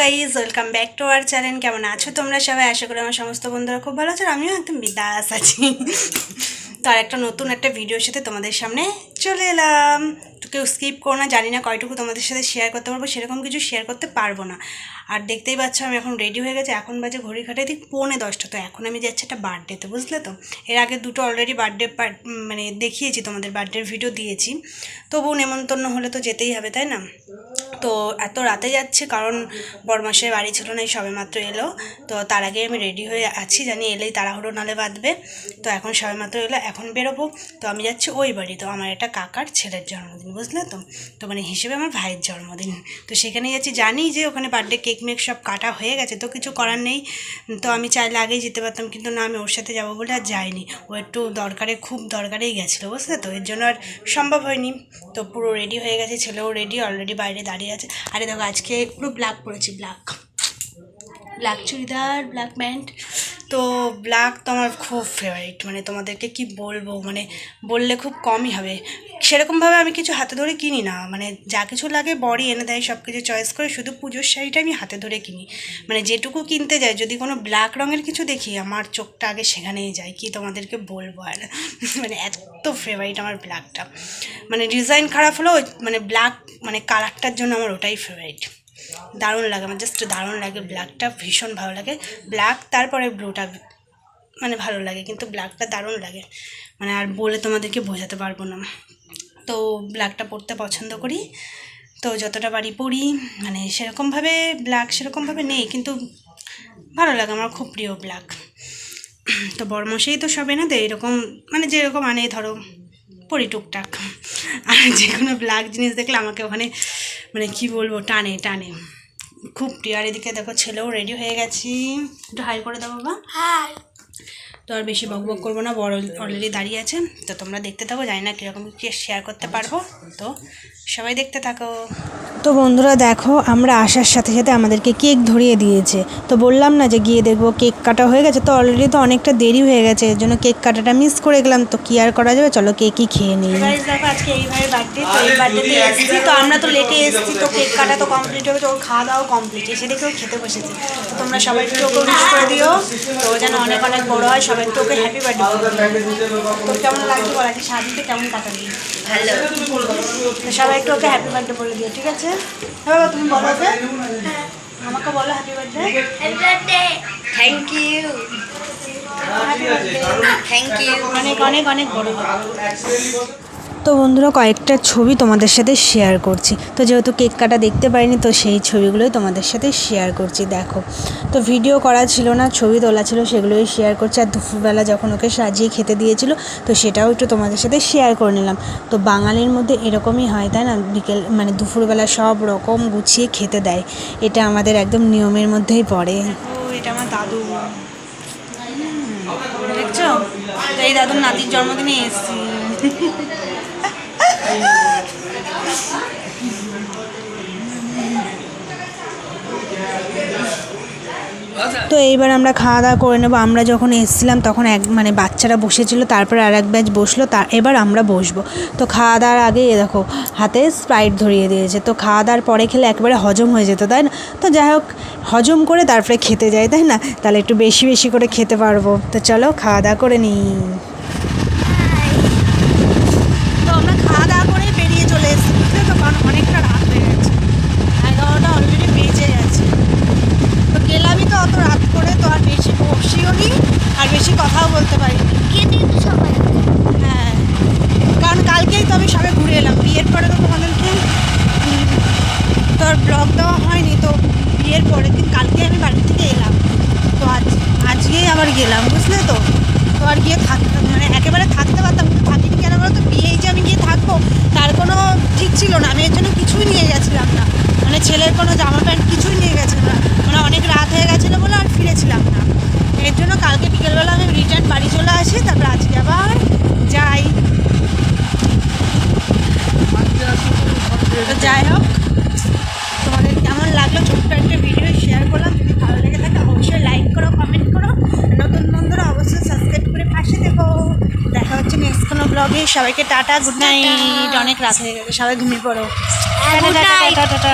Guys welcome back to our channel কেমন আছো তোমরা সবাই? আশা করি আমার সমস্ত বন্ধুরা খুব ভালো আছো আমিও একদম বিদাস আছি। তো আর একটা নতুন একটা ভিডিওর সাথে তোমাদের সামনে চলে এলাম। তো কেউ স্কিপ করো না, জানি না কয়টুকু তোমাদের সাথে শেয়ার করতে পারব, সেরকম কিছু শেয়ার করতে পারব না। আর দেখতেই পাচ্ছ, আমি এখন রেডি হয়ে গেছে। এখন বাজে ঘড়ি ঘাটে ঠিক পৌনে দশটা। তো এখন আমি যাচ্ছি একটা বার্থডেতে বুঝলে তো? এর আগে দুটো অলরেডি বার্থডে মানে দেখিয়েছি তোমাদের বার্থডের ভিডিও দিয়েছি। তবুও নেমন্তন্ন হলে তো যেতেই হবে, তাই না? তো এত রাতে যাচ্ছে, কারণ বরমাসের বাড়ি ছিল না এই সবে মাত্র এলো। তো তার আগে আমি রেডি হয়ে আছি, জানি এলেই তাড়াহুড়ো নালে বাঁধবে। তো এখন সবে মাত্র এলো, এখন বেরোবো। তো আমি যাচ্ছি ওই বাড়ি, তো আমার একটা কাকার ছেলের জন্মদিন, বুঝলে তো? তো মানে হিসেবে আমার ভাইয়ের জন্মদিন। তো সেখানে যাচ্ছি, জানি যে ওখানে বার্থডে কেক মেক সব কাটা হয়ে গেছে, তো কিছু করার নেই। তো আমি চাইলে আগেই যেতে পারতাম, কিন্তু না, আমি ওর সাথে যাব বলে আর যাইনি। ও একটু দরকারে, খুব দরকারেই গেছিল, বুঝলে তো? এর জন্য আর সম্ভব হয়নি। তো পুরো রেডি হয়ে গেছে, ছেলেও রেডি অলরেডি বাইরে দাঁড়িয়ে আছে। আরে দেখো আজকে পুরো ব্ল্যাক পরেছি black black churidar black pant তো ব্ল্যাক তো আমার খুব ফেভারিট মানে তোমাদেরকে কি বলব মানে বললে খুব কমই হবে। সেরকমভাবে আমি কিছু হাতে ধরে কিনি না মানে যা কিছু লাগে বড়ি এনে দেয় সব কিছু চয়েস করে শুধু পুজোর শাড়িটা আমি হাতে ধরে কিনি। মানে যেটুকু কিনতে যাই, যদি কোনো ব্ল্যাক রঙের কিছু দেখি, আমার চোখটা আগে সেখানেই যায়, কি তোমাদেরকে বলব আর? মানে এত ফেভারিট আমার ব্ল্যাকটা মানে ডিজাইন খারাপ হলেও মানে ব্ল্যাক মানে কালারটার জন্য আমার ওটাই ফেভারিট দারুণ লাগে, আমার জাস্ট দারুণ লাগে ব্ল্যাকটা ভীষণ ভালো লাগে। ব্ল্যাক তারপরে ব্লুটা মানে ভালো লাগে, কিন্তু ব্ল্যাকটা দারুণ লাগে। মানে আর বলে তোমাদেরকে বোঝাতে পারব না। তো ব্ল্যাকটা পরতে পছন্দ করি। তো যতটা বাড়ি পড়ি। মানে সেরকমভাবে ব্ল্যাক সেরকমভাবে নেই, কিন্তু ভালো লাগে, আমার খুব প্রিয় ব্ল্যাক তো বড়মশাই তো সবে না, তো এরকম মানে যেরকম আনে, ধরো পরি টুকটাক। আর যে কোনো ব্ল্যাক জিনিস দেখলে আমাকে ওখানে মানে কি বলব, টানে টানে। খুব আর এদিকে দেখো, ছেলেও রেডি হয়ে গেছি। একটু হাই করে দেবো বা হাই তো আর বেশি বক বক করব না বড় অলরেডি দাঁড়িয়ে আছে। তো তোমরা দেখতে থাকো জানি না কীরকম কি শেয়ার করতে পারব। তো সবাই দেখতে থাকো। তো বন্ধুরা দেখো আমরা আসার সাথে সাথে আমাদেরকে কেক ধরিয়ে দিয়েছে। তো বললাম না যে গিয়ে দেখব কেক কাটা হয়ে গেছে তো অলরেডি তো অনেকটা দেরি হয়ে গেছে এর জন্য কেক কাটাটা মিস করে গেলাম। তো কি আর করা যাবে? চলো কেকই খেয়ে নিই। দেখো আজকে এই ভাইয়ের বার্থডে তো এই বার্থডেতে এসেছি তো আমরা তো লেটে এসেছি তো কেক কাটা তো কমপ্লিট হবে তো ওর খাওয়া দাওয়া কমপ্লিট এসে দেখেও খেতে বসেছে। তো তোমরা সবাই একটু করে দিও তো যেন অনেক অনেক বড় হয় সবাই তোকে হ্যাপি বার্থডে তো কেমন লাগছে বলা? যে শাড়িতে কেমন কাটাবি ভালো। সবাই তোকে ওকে হ্যাপি বার্থডে বলে দিও ঠিক আছে? হ্যাঁ তুমি বলো ওকে। আমাকে বলো happy birthday happy birthday thank you happy birthday thank you অনেক অনেক অনেক বড় তো বন্ধুরা, কয়েকটা ছবি তোমাদের সাথে শেয়ার করছি। তো যেহেতু কেক কাটা দেখতে পারিনি তো সেই ছবিগুলোই তোমাদের সাথে শেয়ার করছি, দেখো। তো ভিডিও করা ছিল না, ছবি তোলা ছিল, সেগুলোই শেয়ার করছি। আর দুপুরবেলা যখন ওকে সাজিয়ে খেতে দিয়েছিল, তো সেটাও একটু তোমাদের সাথে শেয়ার করে নিলাম। তো বাঙালির মধ্যে এরকমই হয়, তাই না? বিকেল মানে দুপুরবেলা সব রকম গুছিয়ে খেতে দেয়। এটা আমাদের একদম নিয়মের মধ্যেই পড়ে। এটা আমার দাদু। দেখছ? এই দাদুর নাতির জন্মদিনে এসছি। তো এইবার আমরা খাওয়া দাওয়া করে নেব। আমরা যখন এসেছিলাম তখন এক মানে বাচ্চারা বসেছিল, তারপরে আর এক ব্যাচ বসল, তা এবার আমরা বসবো। তো খাওয়া দাওয়ার আগে এ দেখো, হাতে স্প্রাইট ধরিয়ে দিয়েছে। তো খাওয়া দাওয়ার পরে খেলে একবারে হজম হয়ে যেত, তাই না? তো যাই হোক, হজম করে তারপরে খেতে যাই, তাই না? তাহলে একটু বেশি বেশি করে খেতে পারব। তো চলো খাওয়া দাওয়া করে নিই তো আমরা খাওয়া দাওয়া করে বেরিয়ে চলে এসেছি বুঝলে তো কারণ অনেকটা রাত হয়ে গেছে এগারোটা অলরেডি বেজে গেছে তো গেলামই তো অত রাত করে তো আর বেশি বসিও নি আর বেশি কথাও বলতে পারি। সবাই হ্যাঁ। কারণ কালকেই তো আমি সবে ঘুরে এলাম। বিয়ের পরে তো তোমাদেরকে তোর ব্লগ দেওয়া হয়নি তো বিয়ের পরের দিন কালকে আমি বাড়ি থেকে এলাম। তো আজ আজকেই আবার গেলাম বুঝলে তো? তো আর গিয়ে থাকতাম মানে একেবারে থাকতে পারতাম কিন্তু থাকিনি কেন বলো তো বিয়েই যে আমি গিয়ে থাকব তার কোনো ঠিক ছিল না আমি এর জন্য কিছুই নিয়ে গেছিলাম না মানে ছেলের কোনো জামা প্যান্ট কিছুই নিয়ে গেছিলাম না মানে অনেক রাত হয়ে গেছিল বলে আর ফিরেছিলাম না এর জন্য কালকে বিকেলবেলা আমি রিটার্ন বাড়ি চলে আসি তারপর আজকে আবার যাই তো যাই হোক তোমাদের কেমন লাগল? ছোট্ট একটা ভিডিও শেয়ার করলাম। যদি ভালো লেগে থাকে অবশ্যই লাইক করো কমেন্ট করো। নতুন বন্ধুরা অবশ্যই সাবস্ক্রাইব করে পাশে দেখো দেখা হচ্ছে নেক্সট কোনো ব্লগে সবাইকে টাটা গুড নাইট অনেক রাত হয়ে গেছে সবাই ঘুমিয়ে পড়ো। Tata tata tata tata.